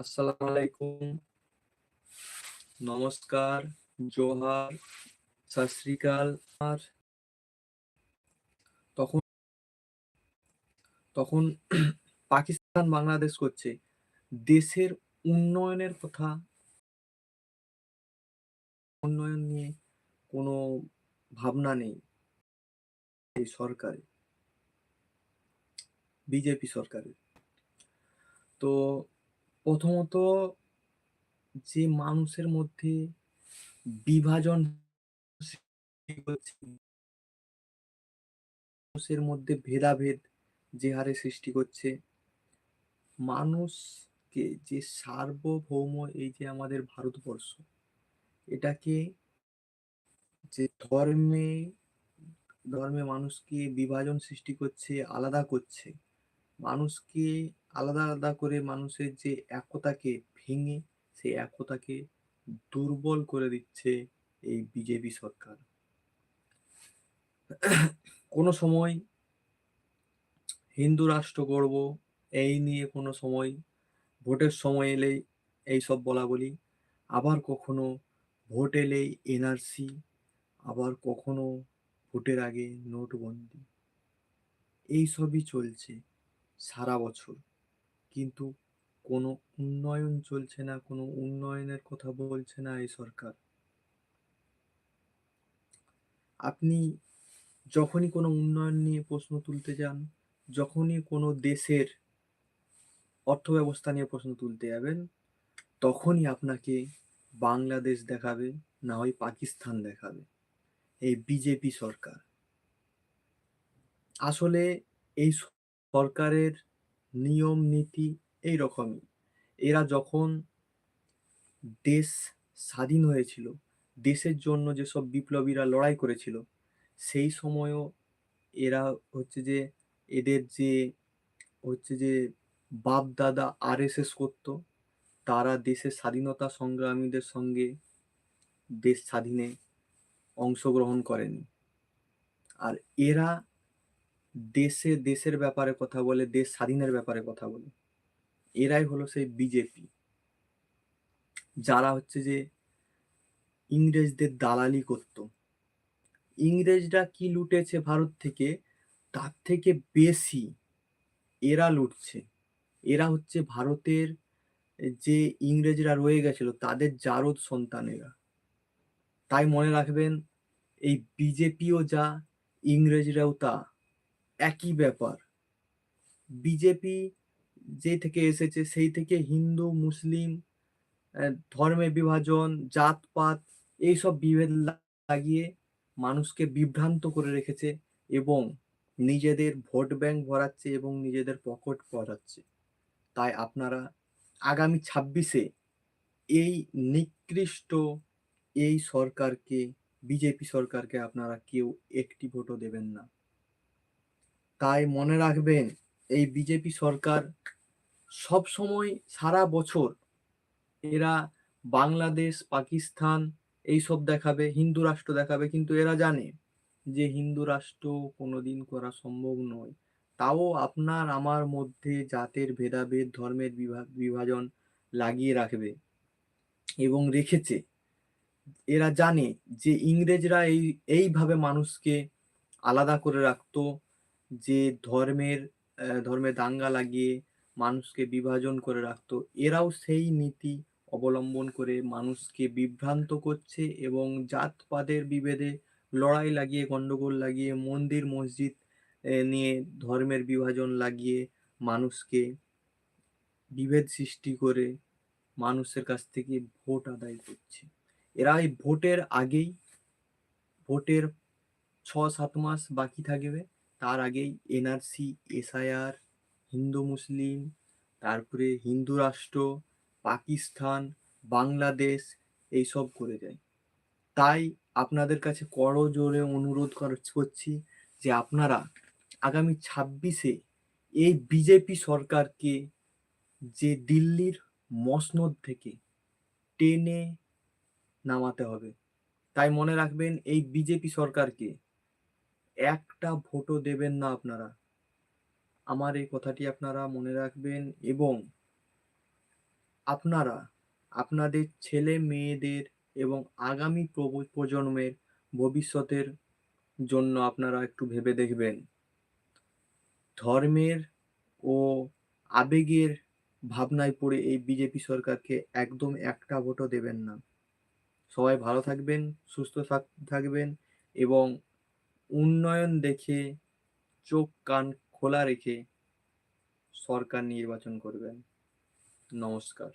আসসালামু আলাইকুম নমস্কার, জোহার সত শ্রী আকাল আর তখন তখন পাকিস্তান বাংলাদেশ করছে। দেশের উন্নয়নের কথা, উন্নয়ন নিয়ে কোনো ভাবনা নেই। এই সরকারে বিজেপি সরকারের। তো প্রথমত যে মানুষের মধ্যে বিভাজন মানুষের মধ্যে ভেদাভেদ যে হারে সৃষ্টি করছে, মানুষকে যে সার্বভৌম এই যে আমাদের ভারতবর্ষ, এটাকে যে ধর্মে ধর্মে মানুষকে বিভাজন সৃষ্টি করছে, আলাদা করছে, মানুষকে আলাদা আলাদা করে মানুষের যে একতাকে ভেঙে, সেই একতাকে দুর্বল করে দিচ্ছে এই বিজেপি সরকার। কোনো সময় হিন্দু রাষ্ট্র করব এই নিয়ে কোনো সময় ভোটের সময় এলেই এইসব বলা বলি। আবার কখনো ভোট এলেই এনআরসি, আবার কখনো ভোটের আগে নোটবন্দি। এই সবই চলছে সারা বছর। কিন্তু কোনো উন্নয়ন চলছে না, কোনো উন্নয়নের কথা বলছে না এই সরকার। আপনি যখনই কোনো উন্নয়ন নিয়ে প্রশ্ন তুলতে যান, যখনই কোনো দেশের অর্থব্যবস্থা নিয়ে প্রশ্ন তুলতে যাবেন, তখনই আপনাকে বাংলাদেশ দেখাবে, না হয় পাকিস্তান দেখাবে, এই বিজেপি সরকার। আসলে এই সরকারের নিয়ম, নীতি এই রকমই এরা যখন দেশ স্বাধীন হয়েছিল, দেশের জন্য যেসব বিপ্লবীরা লড়াই করেছিল, সেই সময়ও এরা হচ্ছে যে এদের যে হচ্ছে যে বাপ দাদা আর এস এস করতো, তারা দেশের স্বাধীনতা সংগ্রামীদের সঙ্গে দেশ স্বাধীনে অংশগ্রহণ করেনি। আর এরা দেশে, দেশের ব্যাপারে কথা বলে, দেশ স্বাধীনের ব্যাপারে কথা বলে। এরাই হলো সেই বিজেপি। যারা হচ্ছে যে ইংরেজদের দালালি করত। ইংরেজরা কি লুটেছে ভারত থেকে? তার থেকে বেশি এরা লুটছে। এরা হচ্ছে ভারতের যে ইংরেজরা রয়ে গেছিল, তাদের জারদ সন্তানেরা তাই মনে রাখবেন, এই বিজেপিও যা, ইংরেজরাও তা। একই ব্যাপার। বিজেপি যে থেকে এসেছে, সেই থেকে হিন্দু, মুসলিম ধর্মে বিভাজন, জাতপাত এইসব বিভেদ লাগিয়ে মানুষকে বিভ্রান্ত করে রেখেছে এবং নিজেদের ভোট ব্যাংক ভরাচ্ছে এবং নিজেদের পকেট ভরাচ্ছে। তাই আপনারা আগামী ছাব্বিশে এই নিকৃষ্ট এই সরকারকে, বিজেপি সরকারকে আপনারা কেউ একটি ভোটও দেবেন না। তাই মনে রাখবেন, এই বিজেপি সরকার সব সময় সারা বছর এরা বাংলাদেশ, পাকিস্তান এইসব দেখাবে, হিন্দু রাষ্ট্র দেখাবে, কিন্তু এরা জানে যে হিন্দু রাষ্ট্র কোনোদিন করা সম্ভব নয়। তাও আপনার আমার মধ্যে জাতের ভেদাভেদ, ধর্মের বিভাজন লাগিয়ে রাখবে এবং রেখেছে। এরা জানে যে ইংরেজরা এই, এইভাবে মানুষকে আলাদা করে রাখতো যে ধর্মের ধর্মে দাঙ্গা লাগিয়ে মানুষকে বিভাজন করে রাখতো, এরাও সেই নীতি অবলম্বন করে মানুষকে বিভ্রান্ত করছে এবং জাতপাতের বিভেদে লড়াই লাগিয়ে, গন্ডগোল লাগিয়ে, মন্দির, মসজিদ নিয়ে ধর্মের বিভাজন লাগিয়ে মানুষকে বিভেদ সৃষ্টি করে মানুষের কাছ থেকে ভোট আদায় করছে। এরা ভোটের আগেই, ভোটের ছ সাত মাস বাকি থাকবে। তার আগেই এনআরসি এসআইআর হিন্দু মুসলিম, তারপরে হিন্দু রাষ্ট্র, পাকিস্তান, বাংলাদেশ, এইসব করে যায়। তাই আপনাদের কাছে করো জোরে অনুরোধ করছি যে আপনারা আগামী ছাব্বিশে এই বিজেপি সরকারকে যে দিল্লির মসনদ থেকে টেনে নামাতে হবে, তাই মনে রাখবেন এই বিজেপি সরকারকে একটা ভোটও দেবেন না আপনারা। আমার এই কথাটি আপনারা মনে রাখবেন এবং আপনারা আপনাদের ছেলে মেয়েদের এবং আগামী প্রজন্মের ভবিষ্যতের জন্য আপনারা একটু ভেবে দেখবেন। ধর্মের ও আবেগের ভাবনায় পড়ে এই বিজেপি সরকারকে একদম একটা ভোটও দেবেন না। সবাই ভালো থাকবেন, সুস্থ থাকবেন এবং উন্নয়ন দেখে চোখ কান খোলা রেখে সরকার নির্বাচন করবেন। নমস্কার।